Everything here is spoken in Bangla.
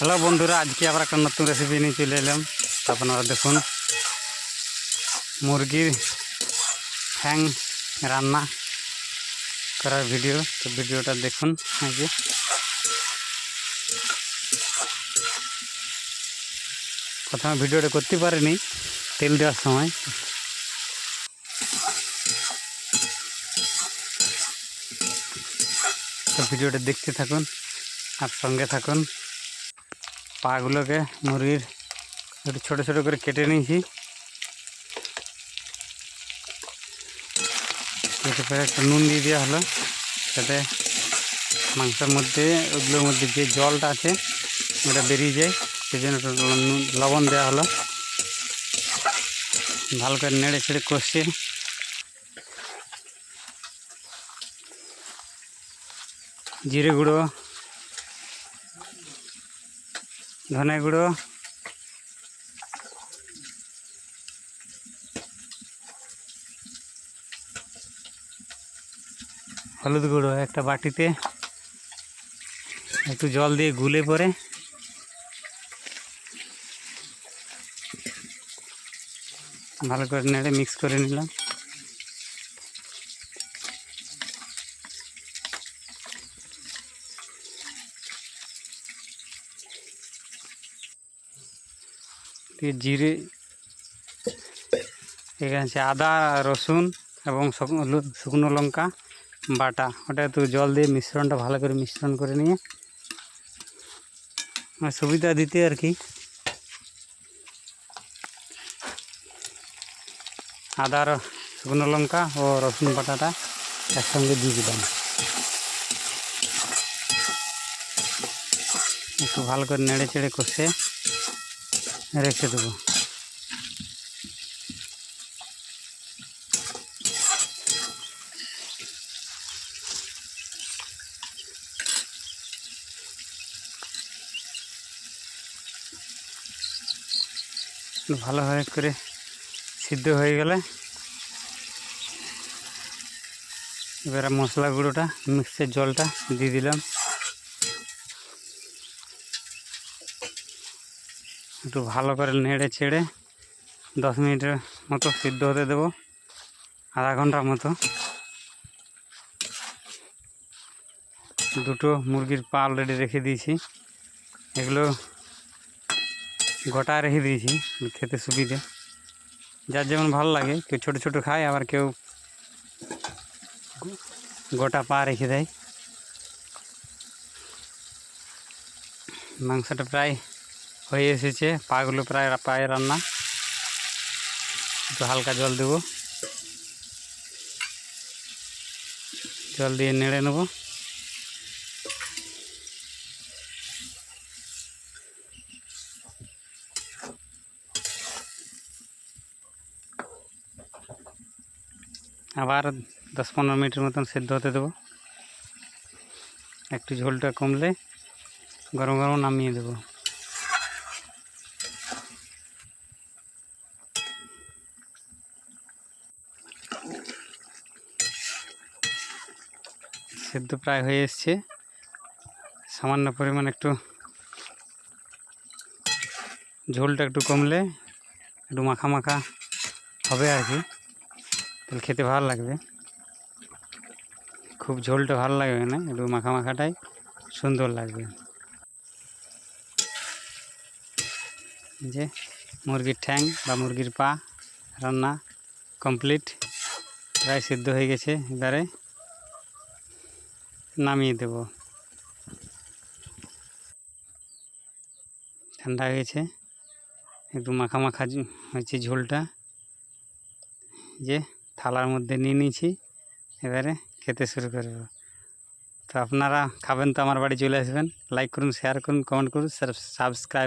হ্যালো বন্ধুরা, আজকে আবার একটা নতুন রেসিপি নিয়ে চলে এলাম। আপনারা দেখুন, মুরগির ঠ্যাং রান্না করার ভিডিও তো ভিডিওটা দেখুন আজকে প্রথমে ভিডিওটা করতে পারিনি, তেল দেওয়ার সময়। তো ভিডিওটা দেখতে থাকুন আর সঙ্গে থাকুন। পাগুলোকে মুরগির একটু ছোটো ছোটো করে কেটে নিয়েছি। কেটে পরে একটু নুন দিয়ে দেওয়া হলো। যাতে মাংসের মধ্যে, ওগুলোর মধ্যে যে জলটা আছে, ওটা বেরিয়ে যায়। সেই জন্য একটু লবণ দেওয়া হলো। ভালো করে নেড়ে ছেড়ে কষছে। জিরে গুঁড়ো ধনে গুঁড়ো হলুদ গুঁড়ো একটা বাটিতে। একটু জল দিয়ে গুলে পরে। ভালো করে নেড়ে মিক্স করে নিলাম। জিরে, এখানে আছে আদা, রসুন এবং শুকনো লঙ্কা, বাটা। ওটা একটু জল দিয়ে মিশ্রণটা ভালো করে মিশ্রণ করে নিয়ে সুবিধা দিতে আর কি। আদা শুকনো লঙ্কা ও রসুন বাটাটা একসঙ্গে দিয়ে দিলাম। একটু ভালো করে নেড়ে চেড়ে কষে রেখে দেবো। ভালোভাবে করে সিদ্ধ হয়ে গেলে এবারে মশলা গুঁড়োটা মিক্সের জলটা দিয়ে দিলাম। একটু ভালো করে নেড়ে ছেড়ে দশ মিনিটের মতো সিদ্ধ হতে দেবো, আধা ঘণ্টার মতো। দুটো মুরগির পা অলরেডি রেখে দিয়েছি। এগুলো গোটা রেখে দিয়েছি খেতে সুবিধে। যার যেমন ভালো লাগে, কেউ ছোটো ছোটো খায়, আবার কেউ গোটা পা রেখে দেয়। মাংসটা প্রায় হয়ে এসেছে। পাগুলো প্রায় পায়ে রান্না। একটু হালকা জল দেবো। জল দিয়ে নেড়ে নেব। আবার দশ পনেরো মিনিটের মতন সেদ্ধ হতে দেবো। একটু ঝোলটা কমলে গরম গরম নামিয়ে দেবো। সেদ্ধ প্রায় হয়ে এসছে। সামান্য পরিমাণ একটু ঝোলটা একটু কমলে একটু মাখা মাখা হবে আর কি। তাহলে খেতে ভালো লাগবে। খুব ঝোলটা ভালো লাগবে না, একটু মাখা মাখাটাই সুন্দর লাগবে। যে মুরগির ঠ্যাং বা মুরগির পা রান্না কমপ্লিট। প্রায় সিদ্ধ হয়ে গেছে এবারে। নামিয়ে দেব। ঠান্ডা হয়েছে একটু মাখা মাখা হয়েছে ঝোলটা। যে থালার মধ্যে নিয়ে নিয়েছি। এবারে খেতে শুরু করব। তো আপনারা খাবেন তো আমার বাড়ি চলে আসবেন। লাইক করুন শেয়ার করুন কমেন্ট করুন সাবস্ক্রাইব